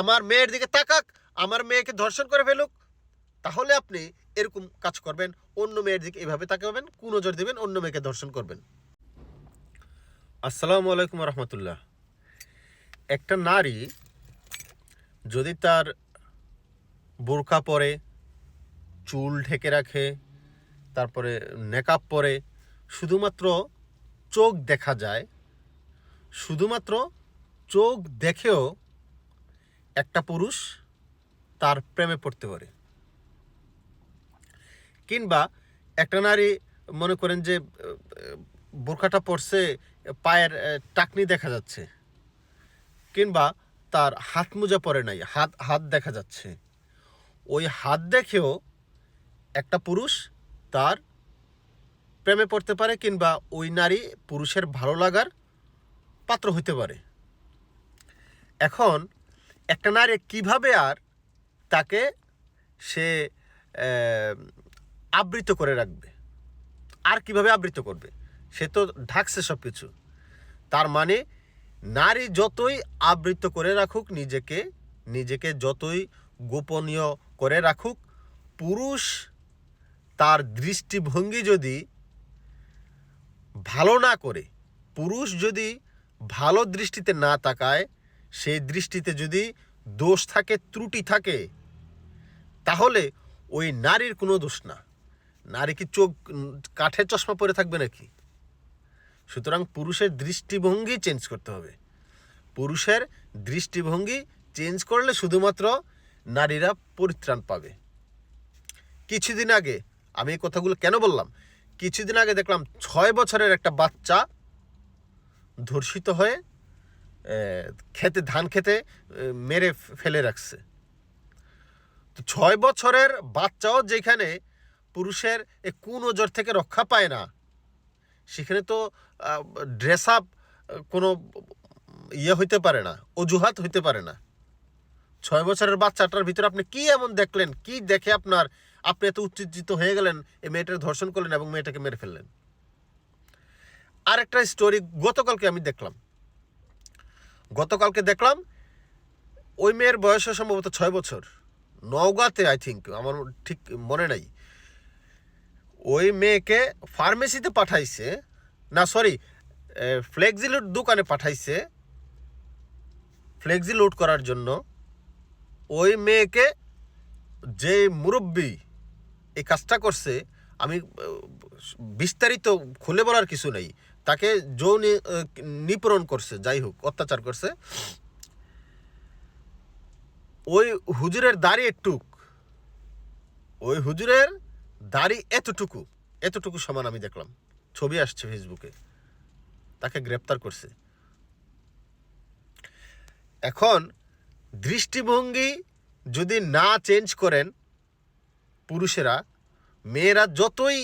আমার মেয়ের দিকে তাকাক, আমার মেয়েকে ধর্ষণ করে ফেলুক। তাহলে আপনি এরকম কাজ করবেন, অন্য মেয়ের দিকে এভাবে তাকাবেন, কুনজর দিবেন, অন্য মেয়েকে ধর্ষণ করবেন। আসসালামু আলাইকুম রহমতুল্লাহ। একটা নারী যদি তার বোরকা পরে, চুল ঢেকে রাখে, তারপরে নেকাপ পরে, শুধুমাত্র চোখ দেখা যায়, শুধুমাত্র চোখ দেখেও একটা পুরুষ তার প্রেমে পড়তে পারে। কিংবা একটা নারী মনে করেন যে বোরখাটা পরছে, পায়ের টাকনি দেখা যাচ্ছে। কিংবা তার হাত মোজা পরে নাই, হাত হাত দেখা যাচ্ছে। ওই হাত দেখেও একটা পুরুষ তার প্রেমে পড়তে পারে, কিংবা ওই নারী পুরুষের ভালো লাগার পাত্র হইতে পারে। এখন একটা নারী কীভাবে আর তাকে সে আবৃত করে রাখবে? আর কীভাবে আবৃত করবে? সে তো ঢাকছে সব কিছু তার মানে নারী যতই আবৃত করে রাখুক, নিজেকে নিজেকে যতই গোপনীয় করে রাখুক, পুরুষ তার দৃষ্টিভঙ্গি যদি ভালো না করে, পুরুষ যদি ভালো দৃষ্টিতে না তাকায় সেই দৃষ্টিতে যদি দোষ থাকে, ত্রুটি থাকে, তাহলে ওই নারীর কোনো দোষ না। নারী কি চোখ, কাঠের চশমা পরে থাকবে নাকি? সুতরাং পুরুষের দৃষ্টিভঙ্গি চেঞ্জ করতে হবে। পুরুষের দৃষ্টিভঙ্গি চেঞ্জ করলে শুধুমাত্র নারীরা পরিত্রাণ পাবে। কিছুদিন আগে, আমি এই কথাগুলো কেন বললাম? কিছুদিন আগে দেখলাম ছয় বছরের একটা বাচ্চা ধর্ষিত হয়ে খেতে, ধান খেতে মেরে ফেলে রাখছে। তো ছয় বছরের বাচ্চাও যেখানে পুরুষের এই কুনজর থেকে রক্ষা পায় না, সেখানে তো ড্রেস আপ কোনো ইয়ে হইতে পারে না, অজুহাত হইতে পারে না। ছয় বছরের বাচ্চাটার ভিতরে আপনি কি এমন দেখলেন? কি দেখে আপনার, আপনি এত উত্তেজিত হয়ে গেলেন, এই মেয়েটার ধর্ষণ করলেন এবং মেয়েটাকে মেরে ফেললেন? আরেকটা স্টোরি গতকালকে আমি দেখলাম। গতকালকে দেখলাম, ওই মেয়ের বয়স সম্ভবত ছয় বছর। নওগাঁতে আই থিঙ্ক আমার ঠিক মনে নাই। ওই মেয়েকে ফার্মেসিতে পাঠাইছে, না সরি ফ্লেক্সিলোড দোকানে পাঠাইছে ফ্লেক্সি লোড করার জন্য। ওই মেয়েকে যে মুরব্বী এই কাজটা করছে, আমি বিস্তারিত খুলে বলার কিছু নেই। তাকে যৌন নিপীড়ন করছে, যাই হোক, অত্যাচার করছে। ওই হুজুরের দাড়ি একটুক ওই হুজুরের দাড়ি এতটুকু এতটুকু সমান আমি দেখলাম। ছবি আসছে ফেসবুকে। তাকে গ্রেপ্তার করছে। এখন দৃষ্টিভঙ্গি যদি না চেঞ্জ করেন পুরুষেরা, মেয়েরা যতই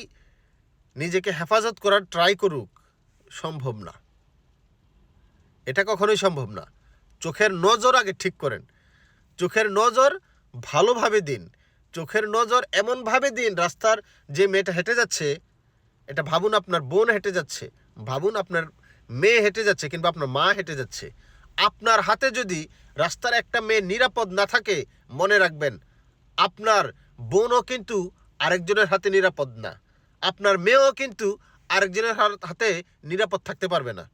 নিজেকে হেফাজত করার ট্রাই করুক, সম্ভব না। এটা কখনোই সম্ভব না। চোখের নজর আগে ঠিক করেন। চোখের নজর ভালোভাবে দিন। চোখের নজর এমনভাবে দিন, রাস্তার যে মেয়েটা হেঁটে যাচ্ছে, এটা ভাবুন আপনার বোন হেঁটে যাচ্ছে, ভাবুন আপনার মেয়ে হেঁটে যাচ্ছে কিংবা আপনার মা হেঁটে যাচ্ছে। আপনার হাতে যদি রাস্তার একটা মেয়ে নিরাপদ না থাকে, মনে রাখবেন, আপনার বোনও কিন্তু আরেকজনের হাতে নিরাপদ না। আপনার মেয়েও কিন্তু আরেকজনের হাত- নিরাপদ থাকতে পারবে না।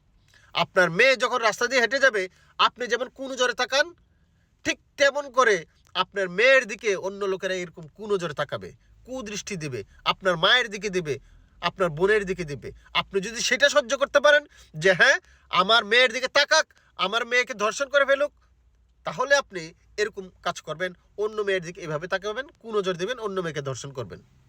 আপনার মেয়ে যখন রাস্তা দিয়ে হেঁটে যাবে, আপনি যেমন কোন জোরে তাকান, ঠিক তেমন করে আপনার মেয়ের দিকে অন্য লোকেরা এরকম কুনজরে তাকাবে কুদৃষ্টি দিবে, আপনার মায়ের দিকে দিবে, আপনার বোনের দিকে দিবে। আপনি যদি সেটা সহ্য করতে পারেন যে হ্যাঁ আমার মেয়ের দিকে তাকাক, আমার মেয়েকে ধর্ষণ করে ফেলুক, তাহলে আপনি এরকম কাজ করবেন, অন্য মেয়ের দিকে এভাবে তাকাবেন কুনজর দেবেন, অন্য মেয়েকে ধর্ষণ করবেন।